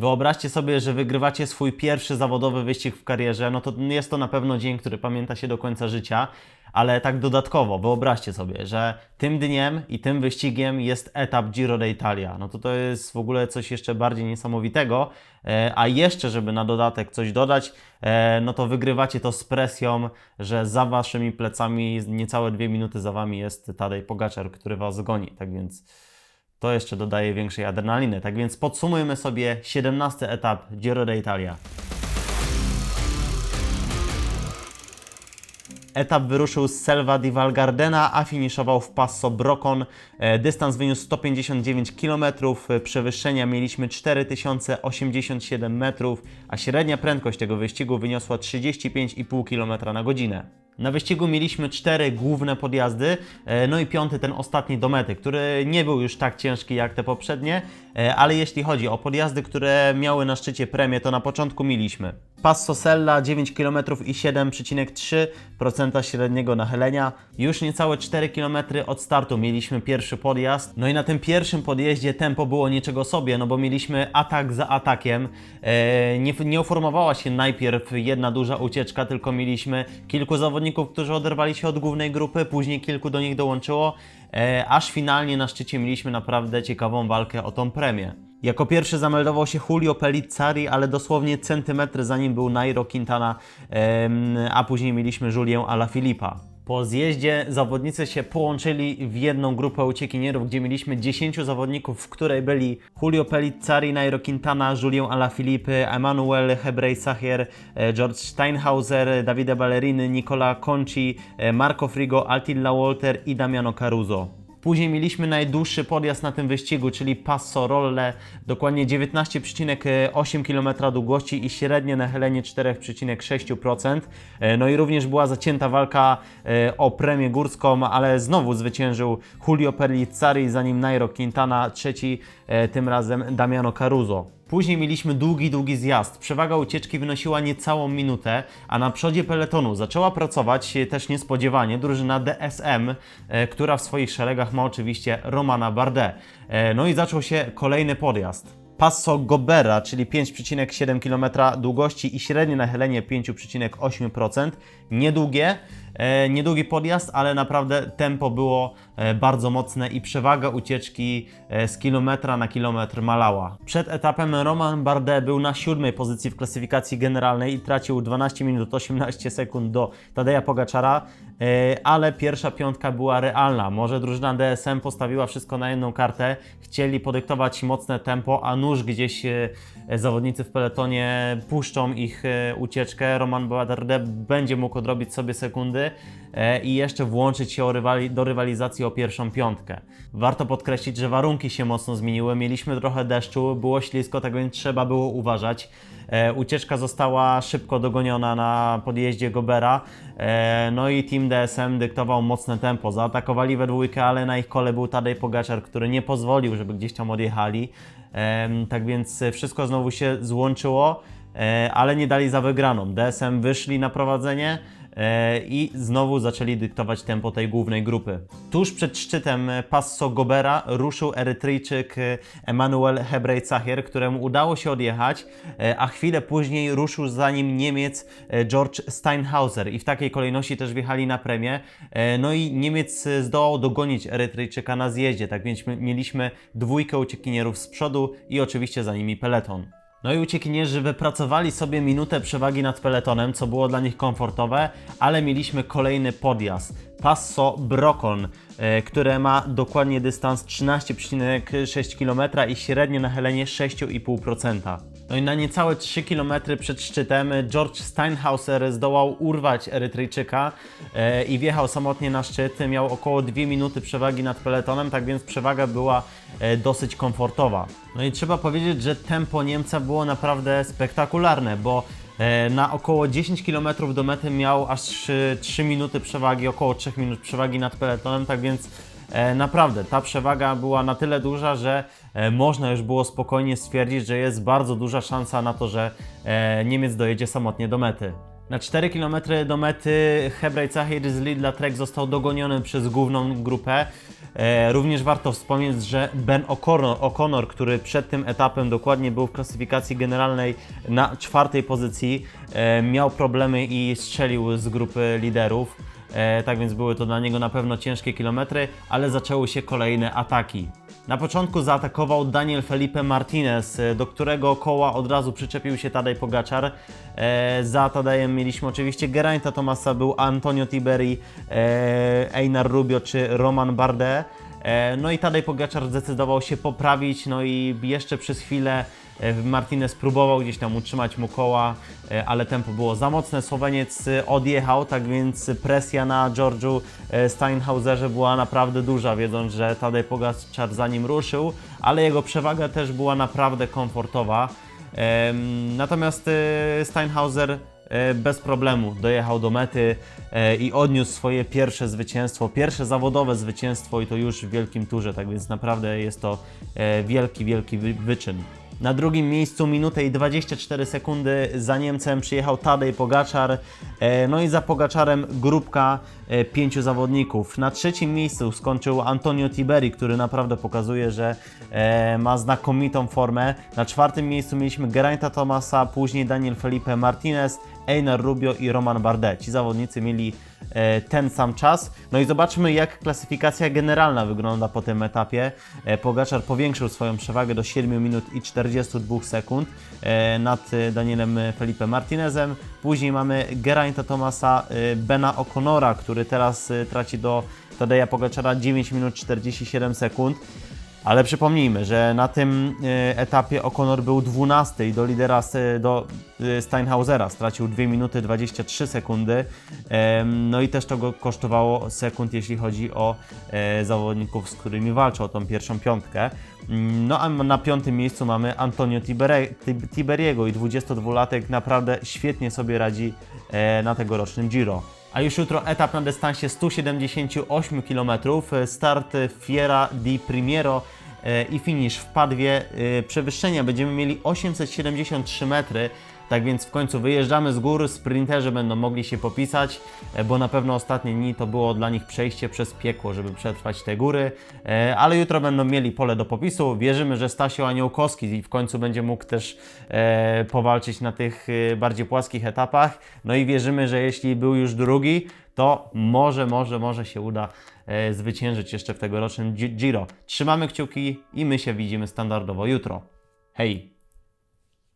Wyobraźcie sobie, że wygrywacie swój pierwszy zawodowy wyścig w karierze, no to jest to na pewno dzień, który pamięta się do końca życia, ale tak dodatkowo, wyobraźcie sobie, że tym dniem i tym wyścigiem jest etap Giro d'Italia. No to to jest w ogóle coś jeszcze bardziej niesamowitego, e, a jeszcze, żeby na dodatek coś dodać, e, no to wygrywacie to z presją, że za waszymi plecami niecałe dwie minuty za wami jest Tadej Pogaczar, który was goni, tak więc to jeszcze dodaje większej adrenaliny. Tak więc podsumujmy sobie 17 etap Giro d'Italia. Etap wyruszył z Selva di Valgardena, a finiszował w Passo Brocon. E, Dystans wyniósł 159 km, e, przewyższenia mieliśmy 4087 metrów, a średnia prędkość tego wyścigu wyniosła 35,5 km na godzinę. Na wyścigu mieliśmy cztery główne podjazdy, e, no i piąty, ten ostatni do mety, który nie był już tak ciężki jak te poprzednie, e, ale jeśli chodzi o podjazdy, które miały na szczycie premię, to na początku mieliśmy Passo Sella 9 km i 7,3% średniego nachylenia. Już niecałe 4 km od startu mieliśmy pierwszy podjazd. No i na tym pierwszym podjeździe tempo było niczego sobie, no bo mieliśmy atak za atakiem. E, nie, nie uformowała się najpierw jedna duża ucieczka, tylko mieliśmy kilku zawodników, którzy oderwali się od głównej grupy, później kilku do nich dołączyło, e, aż finalnie na szczycie mieliśmy naprawdę ciekawą walkę o tą premię. Jako pierwszy zameldował się Julio Pellizzari, ale dosłownie centymetry za nim był Nairo Quintana, em, a później mieliśmy Julię Alaphilippa. Po zjeździe zawodnicy się połączyli w jedną grupę uciekinierów, gdzie mieliśmy 10 zawodników, w której byli Julio Pellizzari, Nairo Quintana, Julię Alaphilippe, Emanuel Hebrej-Sachier, e, George Steinhauser, Davide Ballerini, Nicola Conci, e, Marco Frigo, Attila Walter i Damiano Caruso. Później mieliśmy najdłuższy podjazd na tym wyścigu, czyli Passo Rolle, dokładnie 19,8 km długości i średnie nachylenie 4,6%. E, No i również była zacięta walka e, o premię górską, ale znowu zwyciężył Julio Pellizzari, zanim Nairo Quintana, trzeci e, tym razem Damiano Caruso. Później mieliśmy długi, długi zjazd. Przewaga ucieczki wynosiła niecałą minutę, a na przodzie peletonu zaczęła pracować też niespodziewanie drużyna DSM, e, która w swoich szeregach ma oczywiście Romana Bardet. E, No i zaczął się kolejny podjazd. Passo Gobera, czyli 5,7 km długości i średnie nachylenie 5,8%. Niedługie, niedługi podjazd, ale naprawdę tempo było e, bardzo mocne i przewaga ucieczki e, z kilometra na kilometr malała. Przed etapem Roman Bardet był na siódmej pozycji w klasyfikacji generalnej i tracił 12 minut 18 sekund do Tadeja Pogaczara, e, ale pierwsza piątka była realna. Może drużyna DSM postawiła wszystko na jedną kartę, chcieli podyktować mocne tempo, a nuż gdzieś e, zawodnicy w peletonie puszczą ich e, ucieczkę. Roman Bardet będzie mógł odrobić sobie sekundy e, i jeszcze włączyć się do rywalizacji o pierwszą piątkę. Warto podkreślić, że warunki się mocno zmieniły. Mieliśmy trochę deszczu, było ślisko, tak więc trzeba było uważać. E, ucieczka została szybko dogoniona na podjeździe Gobera. E, no i team DSM dyktował mocne tempo. Zaatakowali we dwójkę, ale na ich kole był Tadej Pogaczar, który nie pozwolił, żeby gdzieś tam odjechali. Tak więc wszystko znowu się złączyło, ale nie dali za wygraną. DSM wyszli na prowadzenie i znowu zaczęli dyktować tempo tej głównej grupy. Tuż przed szczytem Passo Gobera ruszył Erytryjczyk e, Emanuel Hebrej-Sachier, któremu udało się odjechać, e, a chwilę później ruszył za nim Niemiec e, George Steinhauser i w takiej kolejności też wjechali na premię. E, No i Niemiec e, zdołał dogonić Erytryjczyka na zjeździe, tak więc my- mieliśmy dwójkę uciekinierów z przodu i oczywiście za nimi peleton. No i uciekinierzy wypracowali sobie minutę przewagi nad peletonem, co było dla nich komfortowe, ale mieliśmy kolejny podjazd. Passo Brocon, e, które ma dokładnie dystans 13,6 km i średnie nachylenie 6,5%. No i na niecałe 3 km przed szczytem George Steinhauser zdołał urwać Erytryjczyka e, i wjechał samotnie na szczyt. Miał około 2 minuty przewagi nad peletonem, tak więc przewaga była e, dosyć komfortowa. No i trzeba powiedzieć, że tempo Niemca było naprawdę spektakularne, bo e, na około 10 km do mety miał aż 3, 3 minuty przewagi, około 3 minut przewagi nad peletonem, tak więc Naprawdę, ta przewaga była na tyle duża, że e, można już było spokojnie stwierdzić, że jest bardzo duża szansa na to, że e, Niemiec dojedzie samotnie do mety. Na 4 km do mety Hebraj Cahir z Lidla Trek został dogoniony przez główną grupę. E, również warto wspomnieć, że Ben O'Connor, który przed tym etapem dokładnie był w klasyfikacji generalnej na czwartej pozycji, e, miał problemy i strzelił z grupy liderów. E, tak więc były to dla niego na pewno ciężkie kilometry, ale zaczęły się kolejne ataki. Na początku zaatakował Daniel Felipe Martinez, e, do którego koła od razu przyczepił się Tadej Pogaczar. E, za Tadejem mieliśmy oczywiście Geraint'a Tomasa, był Antonio Tiberi, e, Einar Rubio czy Roman Bardet. E, No i Tadej Pogaczar zdecydował się poprawić, no i jeszcze przez chwilę Martinez próbował gdzieś tam utrzymać mu koła, e, ale tempo było za mocne. Słoweniec e, odjechał, tak więc presja na Georgiu e, Steinhauserze była naprawdę duża, wiedząc, że Tadej Pogaczar za nim ruszył, ale jego przewaga też była naprawdę komfortowa. Natomiast e, Steinhauser e, bez problemu dojechał do mety e, i odniósł swoje pierwsze zwycięstwo, pierwsze zawodowe zwycięstwo i to już w wielkim turze, tak więc naprawdę jest to e, wielki, wielki wy- wyczyn. Na drugim miejscu minutę i 24 sekundy za Niemcem przyjechał Tadej Pogaczar, e, no i za Pogaczarem grupka e, pięciu zawodników. Na trzecim miejscu skończył Antonio Tiberi, który naprawdę pokazuje, że e, ma znakomitą formę. Na czwartym miejscu mieliśmy Geraint'a Tomasa, później Daniel Felipe Martinez, Einar Rubio i Roman Bardet. Ci zawodnicy mieli ten sam czas. No i zobaczmy, jak klasyfikacja generalna wygląda po tym etapie. E, Pogaczar powiększył swoją przewagę do 7 minut i 42 sekund e, nad e, Danielem Felipe Martinezem. Później mamy Geraint'a Tomasa, e, Bena O'Connora, który teraz e, traci do Tadeja Pogaczara 9 minut 47 sekund. Ale przypomnijmy, że na tym e, etapie O'Connor był 12 i do lidera s- do e, Steinhausera stracił 2 minuty 23 sekundy. No i też to go kosztowało sekund, jeśli chodzi o e, zawodników, z którymi walczył o tą pierwszą piątkę. Mm, No a na piątym miejscu mamy Antonio Tiberiego i 22-latek naprawdę świetnie sobie radzi e, na tegorocznym Giro. A już jutro etap na dystansie 178 km, start Fiera di Primiero e, i finish w Padwie. E, Przewyższenia będziemy mieli 873 metry, tak więc w końcu wyjeżdżamy z gór, sprinterzy będą mogli się popisać, e, bo na pewno ostatnie dni to było dla nich przejście przez piekło, żeby przetrwać te góry, E, ale jutro będą mieli pole do popisu. Wierzymy, że Stasio Aniołkowski w końcu będzie mógł też e, powalczyć na tych bardziej płaskich etapach. No i wierzymy, że jeśli był już drugi, to może, może, może się uda zwyciężyć jeszcze w tegorocznym Gi- Giro. Trzymamy kciuki i my się widzimy standardowo jutro. Hej!